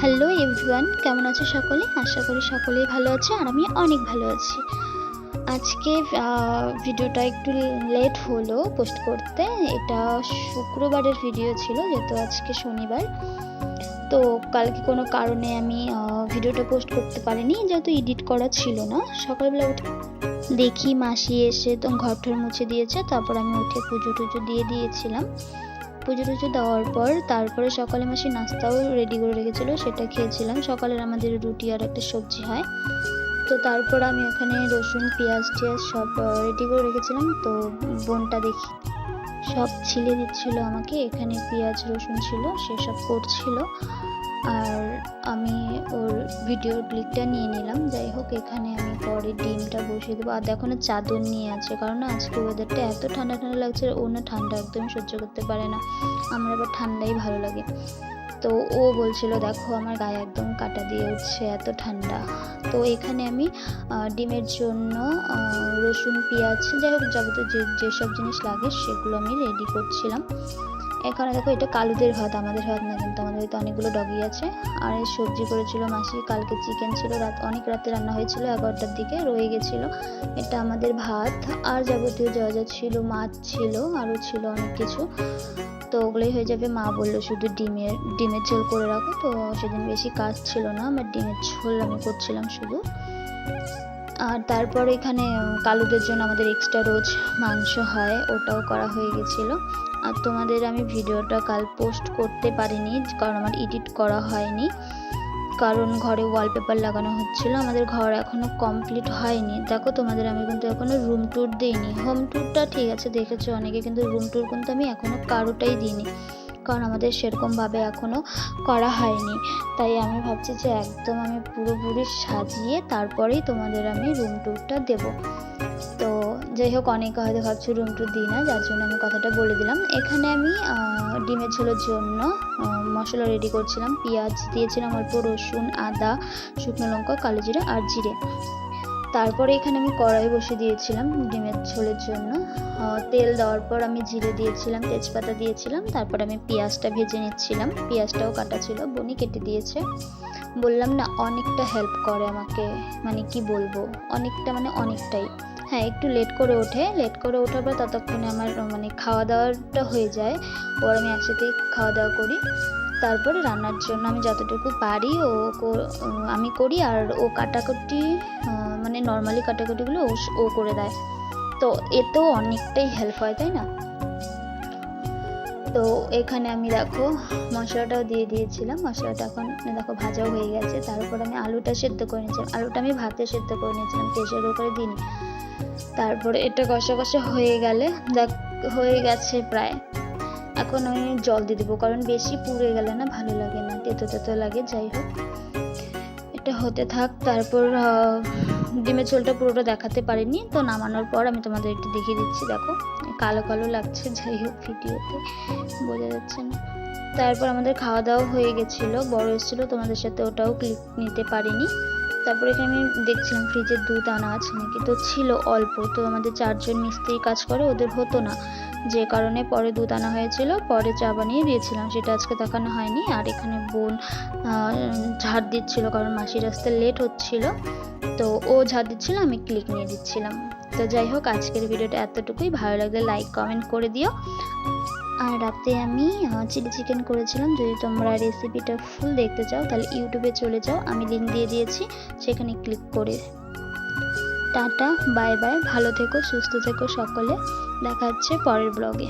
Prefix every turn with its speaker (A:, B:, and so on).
A: Hello everyone, কেমন আছো সকলে? আশা করি সকলেই ভালো আছে আর আমি অনেক ভালো আছি। আজকে ভিডিওটা একটু লেট হলো পোস্ট করতে। এটা শুক্রবারের ভিডিও ছিল, যেহেতু আজকে শনিবার। তো কালকে কোনো কারণে আমি ভিডিওটা পোস্ট করতে পারিনি, যেহেতু এডিট করা ছিল না। সকালবেলা উঠে দেখি মাসি এসে ঘর টর মুছে দিয়েছে, তারপর আমি উঠে পুজো টুজো দিয়ে দিয়েছিলাম। পুজো টুজো দেওয়ার পর তারপরে সকালে মাসি নাস্তাও রেডি করে রেখেছিল, সেটা খেয়েছিলাম। সকালের আমাদের রুটি আর একটা সবজি হয়। তো তারপর আমি ওখানে রসুন, পেঁয়াজ টিয়াজ সব রেডি করে রেখেছিলাম। তো বোনটা দেখি, সব ছিলে দিচ্ছিল আমাকে। এখানে পেঁয়াজ, রসুন ছিল, সেসব করছিল। আর আমি ওর ভিডিওর ক্লিকটা নিয়ে নিলাম। যাই হোক এখানে আমি পরে ডিমটা বসিয়ে দেবো। আর দেখো না, চাদর নিয়ে আছে। কারণ আজকে ওয়েদারটা এত ঠান্ডা ঠান্ডা লাগছে, ও না ঠান্ডা একদমই সহ্য করতে পারে না। আমার আবার ঠান্ডাই ভালো লাগে। তো ও বলছিল, দেখো, আমার গায়ে একদম কাটা দিয়ে উঠছে, এত ঠান্ডা। তো এখানে আমি ডিমের জন্য রসুন, পেঁয়াজ যাই হোক যাবতীয় যে, যেসব জিনিস লাগে, সেগুলো আমি রেডি করছিলাম। এখানে দেখো, এটা কালুদের ভাত, আমাদের ভাত না, কিন্তু আমাদের বাড়িতে অনেকগুলো ডগি আছে। আর এই সবজি করেছিল মাসি, কালকে চিকেন ছিল, রাত, অনেক রাতে রান্না হয়েছিল, এগারোটার দিকে রয়ে গেছিল। এটা আমাদের ভাত, আর যাবতীয় যা যা ছিল, মাছ ছিল, আরও ছিল অনেক কিছু। তো ওগুলোই হয়ে যাবে, মা বলল শুধু ডিমের ডিমের ঝোল করে রাখো, তো সেদিন বেশি কাজ ছিল না, আমার ডিমের ঝোল আমি করছিলাম শুধু। আর তারপর এখানে, কালুদের জন্য আমাদের এক্সট্রা রোজ মাংস হয়, ওটাও করা হয়ে গেছিল। আর তোমাদের আমি ভিডিওটা কাল পোস্ট করতে পারিনি, কারণ আমার এডিট করা হয়নি। কারণ ঘরে ওয়ালপেপার লাগানো হচ্ছিল, আমাদের ঘর এখনও কমপ্লিট হয়নি। দেখো, তোমাদের আমি কিন্তু এখনও রুম ট্যুর দিইনি। হোম ট্যুরটা ঠিক আছে, দেখেছ অনেকে কিন্তু রুম ট্যুর কিন্তু আমি এখনও কারোটাই দিইনি। কারণ আমাদের সেরকমভাবে এখনও করা হয়নি। তাই আমি ভাবছি যে একদম আমি পুরোপুরি সাজিয়ে তারপরেই তোমাদের আমি রুম ট্যুরটা দেবো। যাই হোক অনেকে হয়তো ভাবছ রুম টু দিই না, যার জন্য আমি কথাটা বলে দিলাম। এখানে আমি ডিমের ঝোলের জন্য মশলা রেডি করছিলাম, পেঁয়াজ দিয়েছিলাম অল্প, রসুন, আদা, শুকনো লঙ্কা, কালো জিরে আর জিরে। তারপরে এখানে আমি কড়াই বসে দিয়েছিলাম ডিমের ঝোলের জন্য। তেল দেওয়ার পর আমি জিরে দিয়েছিলাম, তেজপাতা দিয়েছিলাম, তারপর আমি পেঁয়াজটা ভেজে নিচ্ছিলাম। পেঁয়াজটাও কাটা ছিল, বনি কেটে দিয়েছে। বললাম না, অনেকটা হেল্প করে আমাকে মানে কি বলব, অনেকটা মানে অনেকটাই। হ্যাঁ একটু লেট করে ওঠে। লেট করে ওঠার পর ততক্ষণে আমার মানে খাওয়া দাওয়াটা হয়ে যায়। ওর আমি একসাথেই খাওয়া দাওয়া করি। তারপরে রান্নার জন্য আমি যতটুকু পারি ও আমি করি আর ও কাটাকুটি মানে নর্মালি কাটাকুটিগুলো ও করে দেয়। তো এতেও অনেকটাই হেল্প হয়, তাই না? তো এখানে আমি দেখো, মশলাটাও দিয়ে দিয়েছিলাম। মশলাটা এখন, দেখো ভাজাও হয়ে গেছে। তারপর আমি আলুটা সেদ্ধ করে নিয়েছিলাম। আলুটা আমি ভাতে সেদ্ধ করে নিয়েছিলাম। প্রেশার কুকারে দিইনি। তারপরে এটা কষা কষা হয়ে গেলে, দেখ, হয়ে গেছে প্রায়। এখন আমি জল দিয়ে দেবো, কারণ বেশি পুড়ে গেলে না ভালো লাগে না, তেতো তেতো লাগে, যাই হোক। এটা হতে থাক, তারপর ডিমের ঝোলটা পুরোটা দেখাতে পারিনি, তো নামানোর পর আমি তোমাদের একটু দেখিয়ে দিচ্ছি, দেখো। কালো কালো লাগছে, যাই হোক, ভিডিওতে বোঝা যাচ্ছে না। তারপর আমাদের খাওয়া দাওয়া হয়ে গেছিল, বড় এসেছিল, তোমাদের সাথে ওটাও ক্লিক নিতে পারিনি। তারপরে এখানে আমি দেখছিলাম ফ্রিজের দুধ আনা আছে নাকি? তো ছিল অল্প, তো আমাদের চারজন মিস্ত্রি কাজ করে, ওদের হতো না। যে কারণে পরে দুধ আনা হয়েছিল, পরে চা বানিয়ে দিয়েছিলাম, সেটা আজকে দেখানো হয়নি। আর এখানে বোন ঝাড় দিচ্ছিল, কারণ মাসির আসতে লেট হচ্ছিল। তো ও ঝাড় দিচ্ছিল, আমি ক্লিক নিয়ে দিচ্ছিলাম। তো যাই হোক, আজকের ভিডিওটা এতটুকুই। ভালো লাগলে লাইক কমেন্ট করে দিও। আর রাতে আমি চিলি চিকেন করেছিলাম। যদি তোমরা রেসিপিটা ফুল দেখতে চাও, তাহলে ইউটিউবে চলে যাও। আমি লিঙ্ক দিয়ে দিয়েছি, সেখানে ক্লিক করে। টাটা বাই বাই ভালো থেকো, সুস্থ থেকো সকলে। দেখা হচ্ছে পরের ব্লগে